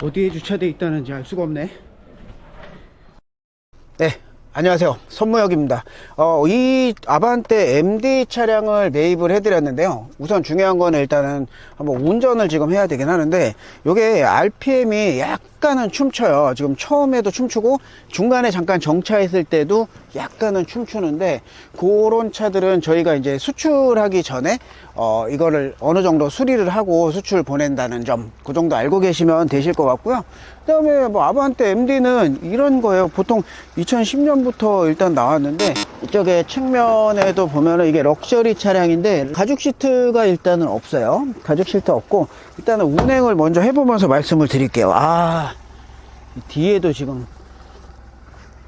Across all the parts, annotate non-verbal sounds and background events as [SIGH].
어디에 주차돼 있다는지 알 수가 없네. 네, 안녕하세요. 손무혁입니다. 어, 이 아반떼 MD 차량을 매입을 해드렸는데요. 우선 중요한 거는 일단은 한번 운전을 지금 해야 되긴 하는데, 요게 RPM이 약 간은 춤춰요. 지금 처음에도 춤추고, 중간에 잠깐 정차했을 때도 약간은 춤추는데, 그런 차들은 저희가 이제 수출하기 전에, 어, 이거를 어느 정도 수리를 하고 수출 보낸다는 점, 그 정도 알고 계시면 되실 것 같고요. 그 다음에 뭐 아반떼 MD는 이런 거예요. 보통 2010년부터 일단 나왔는데 이쪽에 측면에도 보면은 이게 럭셔리 차량인데 가죽 시트가 일단은 없어요. 가죽 시트 없고 일단은 운행을 먼저 해보면서 말씀을 드릴게요. 아, 이 뒤에도 지금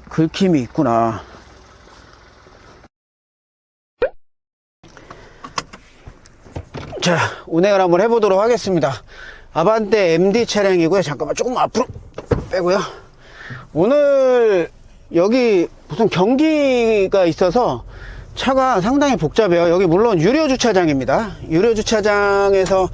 긁힘이 있구나. 자, 운행을 한번 해보도록 하겠습니다. 아반떼 MD 차량이고요. 잠깐만 조금 앞으로 빼고요. 오늘 여기 무슨 경기가 있어서 차가 상당히 복잡해요. 여기 물론 유료 주차장입니다. 유료 주차장에서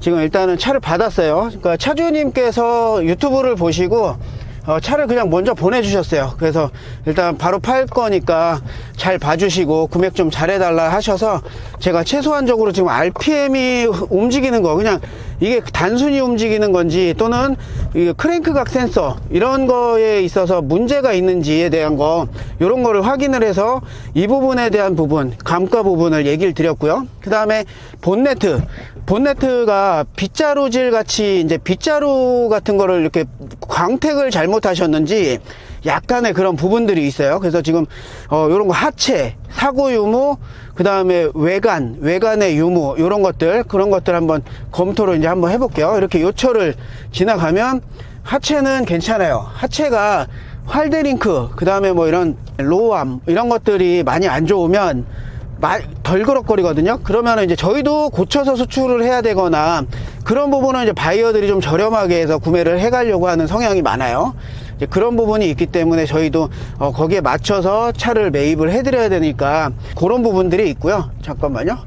지금 일단은 차를 받았어요. 그러니까 차주님께서 유튜브를 보시고 어, 차를 그냥 먼저 보내주셨어요. 그래서 일단 바로 팔 거니까 잘 봐주시고 금액 좀 잘해달라 하셔서 제가 최소한적으로 지금 RPM이 움직이는 거 그냥 이게 단순히 움직이는 건지 또는 이 크랭크각 센서 이런 거에 있어서 문제가 있는지에 대한 거 이런 거를 확인을 해서 이 부분에 대한 부분 감가 부분을 얘기를 드렸고요. 그 다음에 본네트 본네트가 빗자루질 같이 이제 빗자루 같은 거를 이렇게 광택을 잘못하셨는지 약간의 그런 부분들이 있어요. 그래서 지금 어 요런 거 하체, 사고 유무, 그 다음에 외관, 외관의 유무 요런 것들 그런 것들 한번 검토를 이제 한번 해 볼게요. 이렇게 요철을 지나가면 하체는 괜찮아요. 하체가 활데링크, 그 다음에 뭐 이런 로암 이런 것들이 많이 안 좋으면 마- 덜 그럭거리거든요. 그러면 이제 저희도 고쳐서 수출을 해야 되거나 그런 부분은 이제 바이어들이 좀 저렴하게 해서 구매를 해가려고 하는 성향이 많아요. 이제 그런 부분이 있기 때문에 저희도 어, 거기에 맞춰서 차를 매입을 해드려야 되니까 그런 부분들이 있고요. 잠깐만요.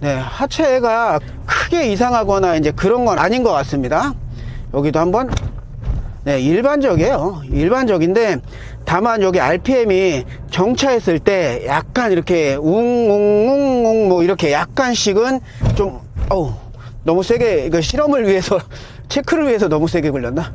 네, 하체가 크게 이상하거나 이제 그런 건 아닌 것 같습니다. 여기도 한번 네, 일반적이에요. 일반적인데, 다만 여기 RPM이 정차했을 때 약간 이렇게 웅웅웅웅 뭐 이렇게 약간씩은 좀, 어우, 너무 세게, 이거 실험을 위해서, [LAUGHS] 체크를 위해서 너무 세게 걸렸나?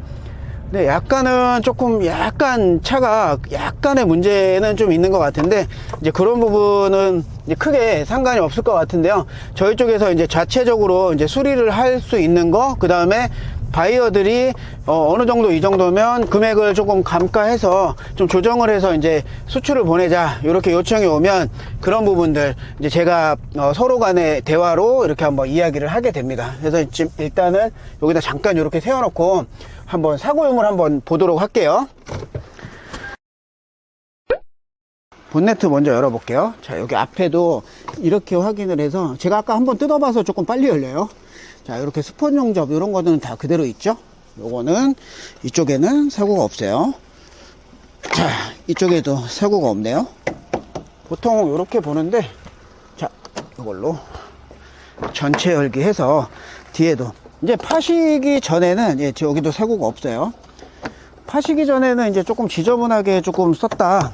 네, 약간은 조금 약간 차가 약간의 문제는 좀 있는 것 같은데 이제 그런 부분은 이제 크게 상관이 없을 것 같은데요. 저희 쪽에서 이제 자체적으로 이제 수리를 할 수 있는 거, 그 다음에 바이어들이 어, 느 정도 이 정도면 금액을 조금 감가해서 좀 조정을 해서 이제 수출을 보내자 이렇게 요청이 오면 그런 부분들 이제 제가 어, 서로 간의 대화로 이렇게 한번 이야기를 하게 됩니다. 그래서 지금 일단은 여기다 잠깐 이렇게 세워놓고 한번 사고용을 한번 보도록 할게요. 본네트 먼저 열어볼게요. 자, 여기 앞에도 이렇게 확인을 해서 제가 아까 한번 뜯어봐서 조금 빨리 열려요. 자, 이렇게 스폰 용접 이런 거는 다 그대로 있죠. 요거는 이쪽에는 사고가 없어요. 자, 이쪽에도 사고가 없네요. 보통 이렇게 보는데 자, 이걸로 전체 열기 해서 뒤에도 이제 파시기 전에는 예, 여기도 사고가 없어요. 파시기 전에는 이제 조금 지저분하게 조금 썼다.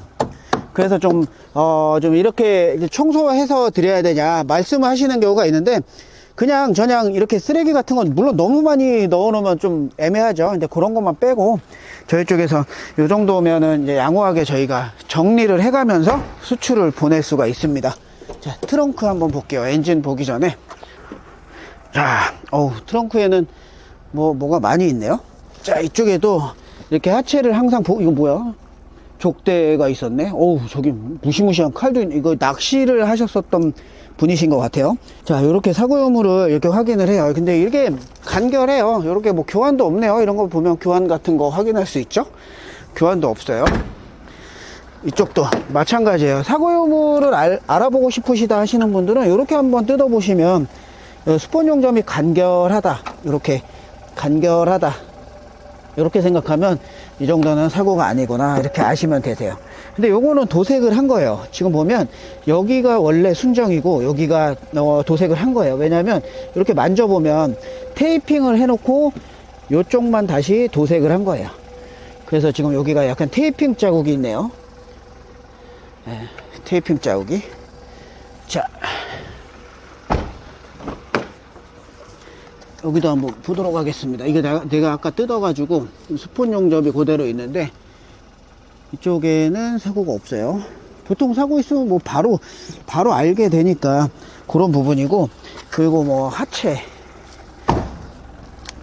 그래서 좀, 어, 좀 이렇게 청소해서 드려야 되냐 말씀을 하시는 경우가 있는데, 그냥 저냥 이렇게 쓰레기 같은 건 물론 너무 많이 넣어 놓으면 좀 애매하죠. 근데 그런 것만 빼고 저희 쪽에서 이 정도면은 이제 양호하게 저희가 정리를 해가면서 수출을 보낼 수가 있습니다. 자, 트렁크 한번 볼게요. 엔진 보기 전에. 자, 어우, 트렁크에는 뭐, 뭐가 많이 있네요. 자, 이쪽에도 이렇게 하체를 항상 보, 이거 뭐야? 족대가 있었네. 어우, 저기 무시무시한 칼도 있네. 이거 낚시를 하셨었던 분이신 것 같아요. 자, 이렇게 사고 유무를 이렇게 확인을 해요. 근데 이게 간결해요. 이렇게 뭐 교환도 없네요. 이런 거 보면 교환 같은 거 확인할 수 있죠? 교환도 없어요. 이쪽도 마찬가지예요. 사고 유무를 알, 알아보고 싶으시다 하시는 분들은 이렇게 한번 뜯어보시면 어, 스폰 용점이 간결하다. 이렇게 간결하다. 이렇게 생각하면 이 정도는 사고가 아니구나 이렇게 아시면 되세요 근데 요거는 도색을 한 거예요 지금 보면 여기가 원래 순정이고 여기가 어, 도색을 한 거예요 왜냐하면 이렇게 만져보면 테이핑을 해놓고 요쪽만 다시 도색을 한 거예요. 그래서 지금 여기가 약간 테이핑 자국이 있네요. 예, 테이핑 자국이. 자. 여기도 한번 보도록 하겠습니다. 이게 내가, 내가 아까 뜯어가지고 스폰 용접이 그대로 있는데 이쪽에는 사고가 없어요. 보통 사고 있으면 뭐 바로 바로 알게 되니까 그런 부분이고 그리고 뭐 하체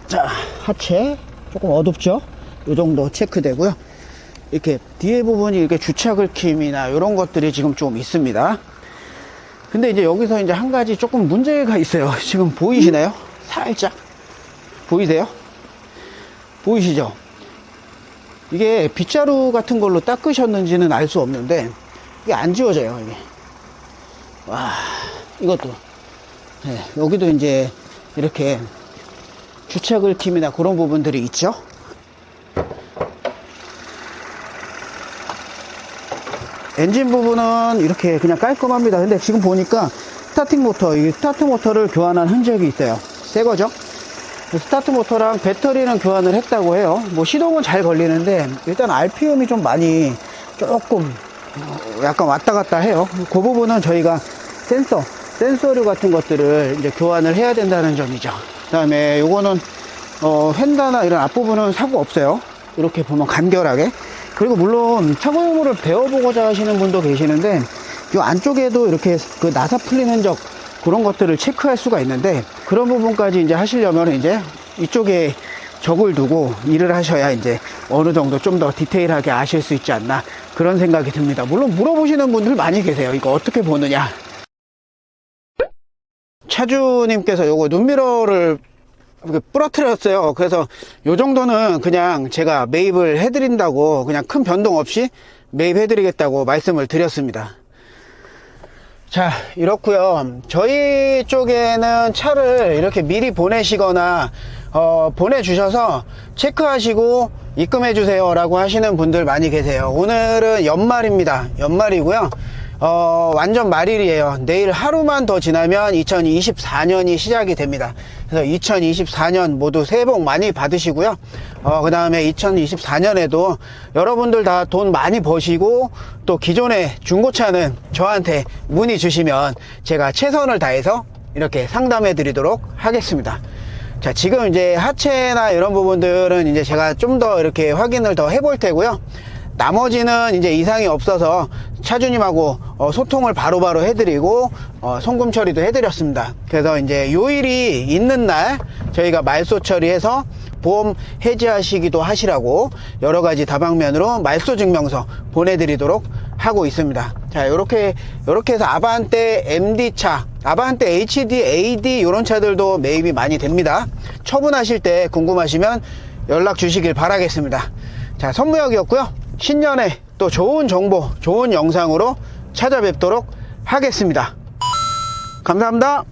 자 하체 조금 어둡죠? 이 정도 체크되고요. 이렇게 뒤에 부분이 이렇게 주차 긁힘이나 이런 것들이 지금 좀 있습니다. 근데 이제 여기서 이제 한 가지 조금 문제가 있어요. [LAUGHS] 지금 보이시나요? 살짝 보이세요? 보이시죠? 이게 빗자루 같은 걸로 닦으셨는지는 알 수 없는데 이게 안 지워져요 이게. 와 이것도. 네, 여기도 이제 이렇게 주차 긁힘이나 그런 부분들이 있죠? 엔진 부분은 이렇게 그냥 깔끔합니다. 근데 지금 보니까 스타팅 모터 이 스타트 모터를 교환한 흔적이 있어요 새 거죠 스타트 모터랑 배터리는 교환을 했다고 해요. 뭐 시동은 잘 걸리는데 일단 RPM이 좀 많이 조금 어, 약간 왔다 갔다 해요. 그 부분은 저희가 센서, 센서류 같은 것들을 이제 교환을 해야 된다는 점이죠. 그 다음에 요거는 어, 휀다나 이런 앞부분은 사고 없어요. 이렇게 보면 간결하게. 그리고 물론 차고 유무를 배워보고자 하시는 분도 계시는데 이 안쪽에도 이렇게 그 나사 풀린 흔적 그런 것들을 체크할 수가 있는데 그런 부분까지 이제 하시려면 이제 이쪽에 적을 두고 일을 하셔야 이제 어느 정도 좀 더 디테일하게 아실 수 있지 않나 그런 생각이 듭니다. 물론 물어보시는 분들 많이 계세요. 이거 어떻게 보느냐. 차주님께서 요거 눈미러를 부러뜨렸어요. 그래서 요 정도는 그냥 제가 매입을 해드린다고 그냥 큰 변동 없이 매입해드리겠다고 말씀을 드렸습니다. 자, 이렇고요. 저희 쪽에는 차를 이렇게 미리 보내시거나 어, 보내주셔서 체크하시고 입금해 주세요 라고 하시는 분들 많이 계세요. 오늘은 연말입니다. 연말이고요. 어, 완전 말일이에요. 내일 하루만 더 지나면 2024년이 시작이 됩니다. 그래서 2024년 모두 새해 복 많이 받으시고요. 어, 그 다음에 2024년에도 여러분들 다 돈 많이 버시고 또 기존의 중고차는 저한테 문의 주시면 제가 최선을 다해서 이렇게 상담해 드리도록 하겠습니다. 자, 지금 이제 하체나 이런 부분들은 이제 제가 좀 더 이렇게 확인을 더 해볼 테고요. 나머지는 이제 이상이 없어서 차주님하고 어, 소통을 바로 바로 해드리고 어, 송금 처리도 해드렸습니다. 그래서 이제 요일이 있는 날 저희가 말소 처리해서 보험 해지하시기도 하시라고 여러 가지 다방면으로 말소 증명서 보내드리도록 하고 있습니다. 자, 요렇게 요렇게 해서 아반떼 MD 차, 아반떼 HD, AD 이런 차들도 매입이 많이 됩니다. 처분하실 때 궁금하시면 연락 주시길 바라겠습니다. 자, 선무역이었고요. 신년에 또 좋은 정보, 좋은 영상으로 찾아뵙도록 하겠습니다. 감사합니다.